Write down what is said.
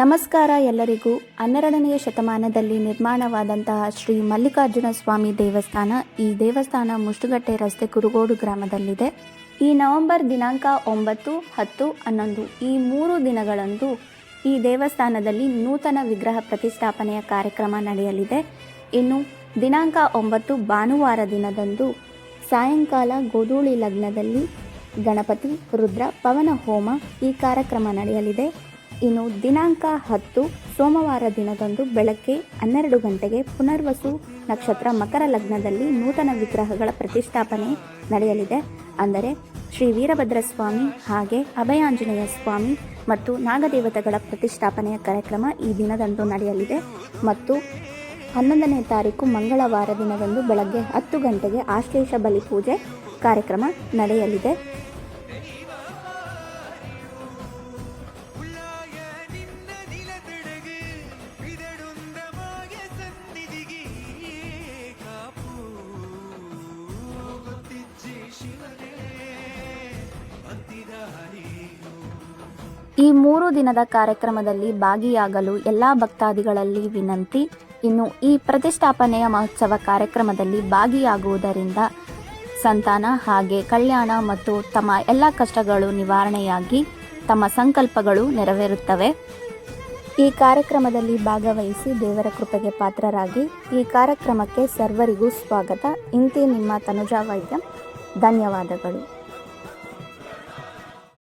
ನಮಸ್ಕಾರ ಎಲ್ಲರಿಗೂ. ಹನ್ನೆರಡನೆಯ ಶತಮಾನದಲ್ಲಿ ನಿರ್ಮಾಣವಾದಂತಹ ಶ್ರೀ ಮಲ್ಲಿಕಾರ್ಜುನ ಸ್ವಾಮಿ ದೇವಸ್ಥಾನ ಈ ದೇವಸ್ಥಾನ ಮುಷ್ಟುಗಟ್ಟೆ ರಸ್ತೆ ಕುರುಗೋಡು ಗ್ರಾಮದಲ್ಲಿದೆ. ಈ ನವೆಂಬರ್ ದಿನಾಂಕ ಒಂಬತ್ತು, ಹತ್ತು, ಹನ್ನೊಂದು ಈ ಮೂರು ದಿನಗಳಂದು ಈ ದೇವಸ್ಥಾನದಲ್ಲಿ ನೂತನ ವಿಗ್ರಹ ಪ್ರತಿಷ್ಠಾಪನೆಯ ಕಾರ್ಯಕ್ರಮ ನಡೆಯಲಿದೆ. ಇನ್ನು ದಿನಾಂಕ ಒಂಬತ್ತು ಭಾನುವಾರ ದಿನದಂದು ಸಾಯಂಕಾಲ ಗೋಧೂಳಿ ಲಗ್ನದಲ್ಲಿ ಗಣಪತಿ, ರುದ್ರ, ಪವನ ಹೋಮ ಈ ಕಾರ್ಯಕ್ರಮ ನಡೆಯಲಿದೆ. ಇನ್ನು ದಿನಾಂಕ ಹತ್ತು, ಸೋಮವಾರ ದಿನದಂದು ಬೆಳಗ್ಗೆ ಹನ್ನೆರಡು ಗಂಟೆಗೆ ಪುನರ್ವಸು ನಕ್ಷತ್ರ ಮಕರ ಲಗ್ನದಲ್ಲಿ ನೂತನ ವಿಗ್ರಹಗಳ ಪ್ರತಿಷ್ಠಾಪನೆ ನಡೆಯಲಿದೆ. ಅಂದರೆ ಶ್ರೀ ವೀರಭದ್ರ ಸ್ವಾಮಿ ಹಾಗೆ ಅಭಯಾಂಜನೇಯ ಸ್ವಾಮಿ ಮತ್ತು ನಾಗದೇವತೆಗಳ ಪ್ರತಿಷ್ಠಾಪನೆಯ ಕಾರ್ಯಕ್ರಮ ಈ ದಿನದಂದು ನಡೆಯಲಿದೆ. ಮತ್ತು ಹನ್ನೊಂದನೇ ತಾರೀಕು ಮಂಗಳವಾರ ದಿನದಂದು ಬೆಳಗ್ಗೆ ಹತ್ತು ಗಂಟೆಗೆ ಆಶ್ಲೇಷ ಬಲಿ ಪೂಜೆ ಕಾರ್ಯಕ್ರಮ ನಡೆಯಲಿದೆ. ಈ ಮೂರು ದಿನದ ಕಾರ್ಯಕ್ರಮದಲ್ಲಿ ಭಾಗಿಯಾಗಲು ಎಲ್ಲ ಭಕ್ತಾದಿಗಳಲ್ಲಿ ವಿನಂತಿ. ಇನ್ನು ಈ ಪ್ರತಿಷ್ಠಾಪನೆಯ ಮಹೋತ್ಸವ ಕಾರ್ಯಕ್ರಮದಲ್ಲಿ ಭಾಗಿಯಾಗುವುದರಿಂದ ಸಂತಾನ ಹಾಗೆ ಕಲ್ಯಾಣ ಮತ್ತು ತಮ್ಮ ಎಲ್ಲ ಕಷ್ಟಗಳು ನಿವಾರಣೆಯಾಗಿ ತಮ್ಮ ಸಂಕಲ್ಪಗಳು ನೆರವೇರುತ್ತವೆ. ಈ ಕಾರ್ಯಕ್ರಮದಲ್ಲಿ ಭಾಗವಹಿಸಿ ದೇವರ ಕೃಪೆಗೆ ಪಾತ್ರರಾಗಿ ಈ ಕಾರ್ಯಕ್ರಮಕ್ಕೆ ಸರ್ವರಿಗೂ ಸ್ವಾಗತ. ಇಂತಿ ನಿಮ್ಮ ತನುಜಾ ವೈದ್ಯ. ಧನ್ಯವಾದಗಳು.